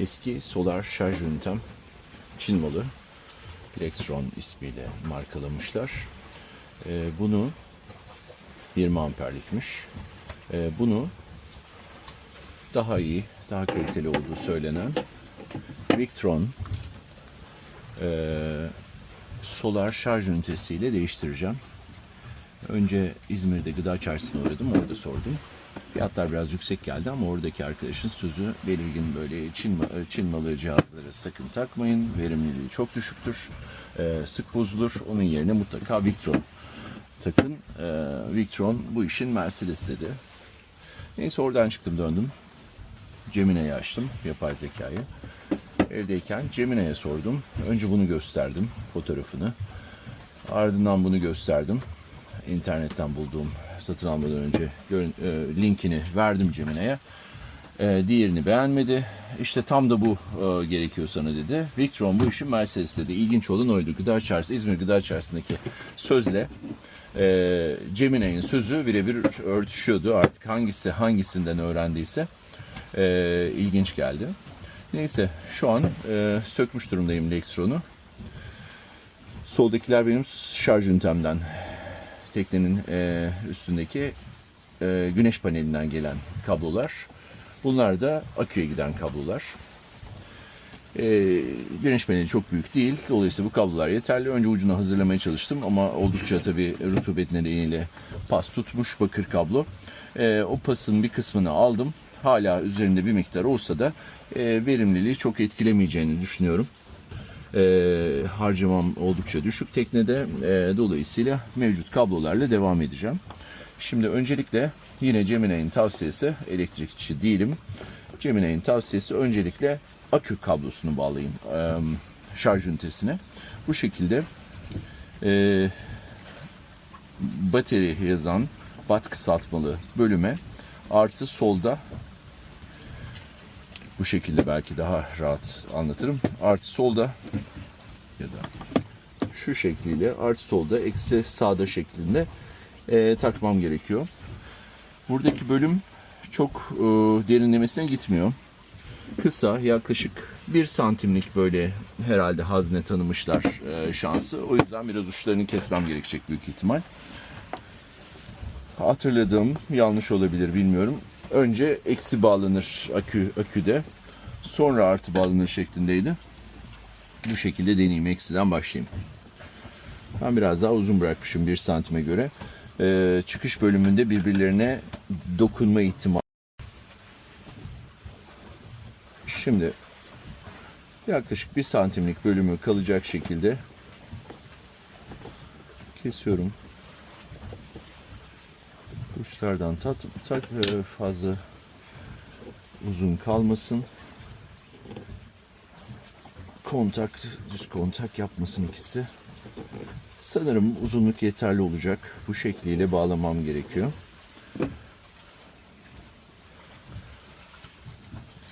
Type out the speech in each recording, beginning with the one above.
Eski solar şarj ünitem Çin malı. Plextron ismiyle markalamışlar. Ee, bunu 20 amperlikmiş. Ee, bunu daha iyi, daha kaliteli olduğu söylenen Victron eee, solar şarj ünitesiyle değiştireceğim. Önce İzmir'de gıda çarşısına uğradım, orada sordum. Fiyatlar biraz yüksek geldi ama oradaki arkadaşın sözü belirgin böyle Çin, Çin malı cihazları sakın takmayın. Verimliliği çok düşüktür. Eee, sık bozulur. Onun yerine mutlaka Victron takın. Eee, Victron bu işin Mercedes dedi. Neyse oradan çıktım döndüm. Cemine'yi açtım, yapay zekayı. Evdeyken Cemine'ye sordum. Önce bunu gösterdim, fotoğrafını. Ardından bunu gösterdim. İnternetten bulduğum, satın almadan önce görün- e, linkini verdim Cemine'ye. E, diğerini beğenmedi. İşte tam da bu e, gerekiyor sana dedi. Victron bu işin Mercedes dedi. İlginç olan oydu. Gıda Çarşısı, İzmir Gıda Çarşısı'ndaki sözle e, Cemine'nin sözü birebir örtüşüyordu. Artık hangisi hangisinden öğrendiyse e, ilginç geldi. Neyse şu an e, sökmüş durumdayım Lextron'u. Soldakiler benim şarj ünitemden teknenin e, üstündeki e, güneş panelinden gelen kablolar. Bunlar da aküye giden kablolar. E, güneş paneli çok büyük değil. Dolayısıyla bu kablolar yeterli. Önce ucunu hazırlamaya çalıştım ama oldukça tabii rutubet nedeniyle pas tutmuş bakır kablo. E, o pasın bir kısmını aldım. Hala üzerinde bir miktar olsa da e, verimliliği çok etkilemeyeceğini düşünüyorum. E, harcamam oldukça düşük teknede. E, dolayısıyla mevcut kablolarla devam edeceğim. Şimdi öncelikle yine Gemini'nin tavsiyesi, elektrikçi değilim. Gemini'nin tavsiyesi öncelikle akü kablosunu bağlayın e, şarj ünitesine. Bu şekilde e, bateri yazan bat kısaltmalı bölüme artı solda bu şekilde belki daha rahat anlatırım. Artı solda ya da şu şekliyle artı solda eksi sağda şeklinde e, takmam gerekiyor. Buradaki bölüm çok e, derinlemesine gitmiyor. Kısa yaklaşık bir santimlik böyle herhalde hazne tanımışlar e, şansı. O yüzden biraz uçlarını kesmem gerekecek büyük ihtimal. Hatırladığım yanlış olabilir bilmiyorum. Önce eksi bağlanır akü aküde. Sonra artı bağlanır şeklindeydi. Bu şekilde deneyeyim. Eksiden başlayayım. Ben biraz daha uzun bırakmışım bir santime göre. Ee, çıkış bölümünde birbirlerine dokunma ihtimali. Şimdi yaklaşık bir santimlik bölümü kalacak şekilde kesiyorum. Uçlardan tat, tak e, fazla uzun kalmasın. Kontak, düz kontak yapmasın ikisi. Sanırım uzunluk yeterli olacak. Bu şekliyle bağlamam gerekiyor.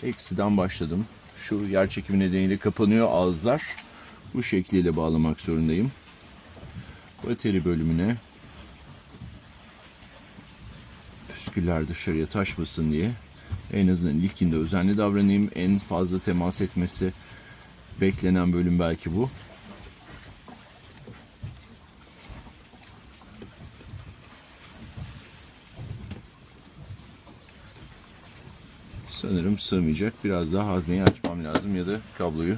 Eksiden başladım. Şu yer çekimi nedeniyle kapanıyor ağızlar. Bu şekliyle bağlamak zorundayım. Bateri bölümüne püsküller dışarıya taşmasın diye en azından ilkinde özenli davranayım. En fazla temas etmesi beklenen bölüm belki bu. Sanırım sığmayacak. Biraz daha hazneyi açmam lazım ya da kabloyu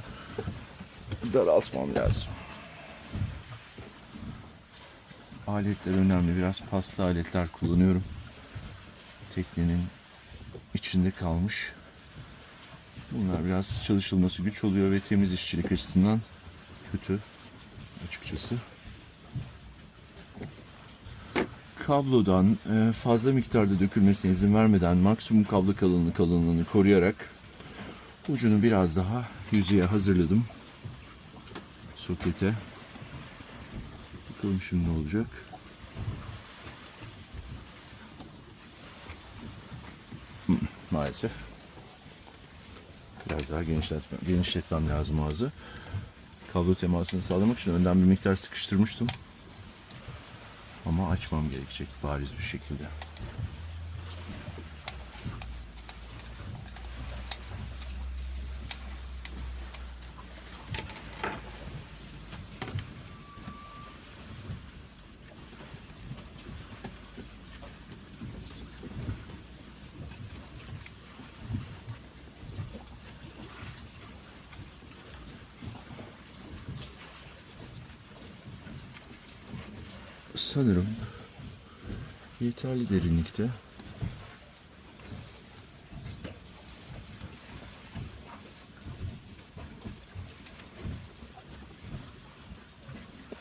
daraltmam lazım. Aletler önemli. Biraz pasta aletler kullanıyorum. Teknenin içinde kalmış. Bunlar biraz çalışılması güç oluyor ve temiz işçilik açısından kötü açıkçası. Kablodan e, fazla miktarda dökülmesine izin vermeden maksimum kablo kalınlığı kalınlığını koruyarak ucunu biraz daha yüzeye hazırladım. Sokete. Bakalım şimdi ne olacak. Maalesef. Biraz daha genişletmem, genişletmem lazım ağzı. Kablo temasını sağlamak için önden bir miktar sıkıştırmıştım. Ama açmam gerekecek bariz bir şekilde. Sanırım yeterli derinlikte.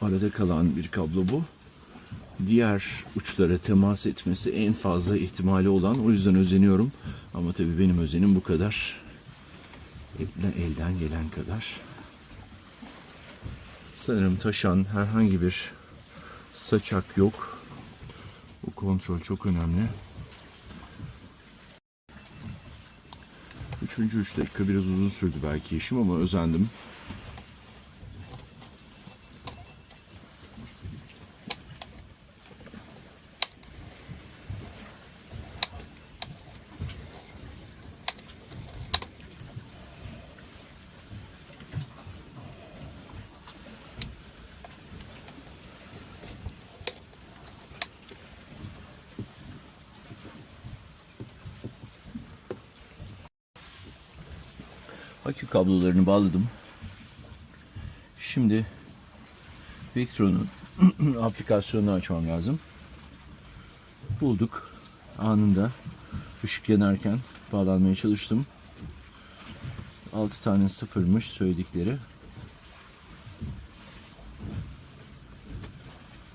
Arada kalan bir kablo bu. Diğer uçlara temas etmesi en fazla ihtimali olan. O yüzden özeniyorum. Ama tabii benim özenim bu kadar. Elden, gelen kadar. Sanırım taşan herhangi bir saçak yok. Bu kontrol çok önemli. Üçüncü üç dakika biraz uzun sürdü belki işim ama özendim. Akü kablolarını bağladım. Şimdi Victron'un aplikasyonunu açmam lazım. Bulduk. Anında ışık yanarken bağlanmaya çalıştım. 6 tane sıfırmış söyledikleri.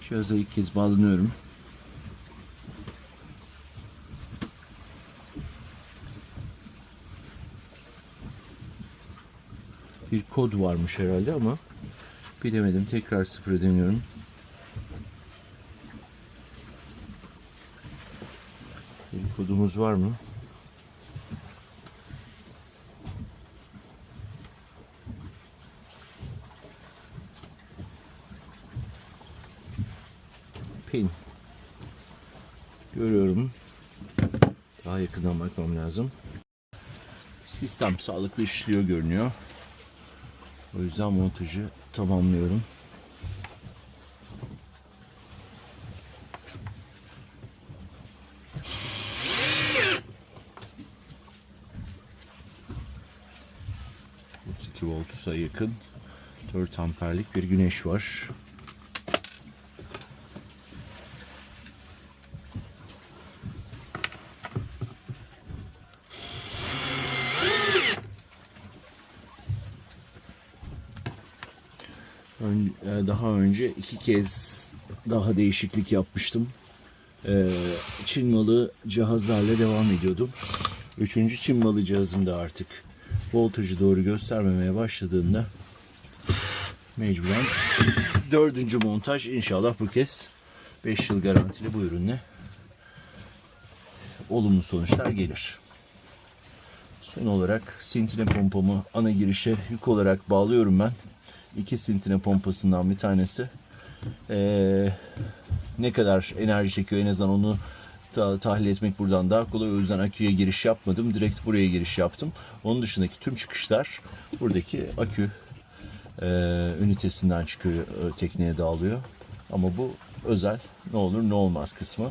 Cihaza ilk kez bağlanıyorum. Bir kod varmış herhalde ama bilemedim. Tekrar sıfır deniyorum. Bir kodumuz var mı? Pin. Görüyorum. Daha yakından bakmam lazım. Sistem sağlıklı işliyor görünüyor. O yüzden montajı tamamlıyorum. ...32 voltusa yakın 4 amperlik bir güneş var. Ön- e, daha önce iki kez daha değişiklik yapmıştım. Ee, Çin malı cihazlarla devam ediyordum. Üçüncü Çin malı cihazım da artık voltajı doğru göstermemeye başladığında mecburen dördüncü montaj inşallah bu kez 5 yıl garantili bu ürünle olumlu sonuçlar gelir. Son olarak sintine pompamı ana girişe yük olarak bağlıyorum ben. İki sintine pompasından bir tanesi. Ee, ne kadar enerji çekiyor en azından onu ta- tahlil etmek buradan daha kolay. O yüzden aküye giriş yapmadım. Direkt buraya giriş yaptım. Onun dışındaki tüm çıkışlar buradaki akü e, ünitesinden çıkıyor, e, tekneye dağılıyor. Ama bu özel ne olur ne olmaz kısmı.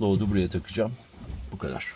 Load'u buraya takacağım. Bu kadar.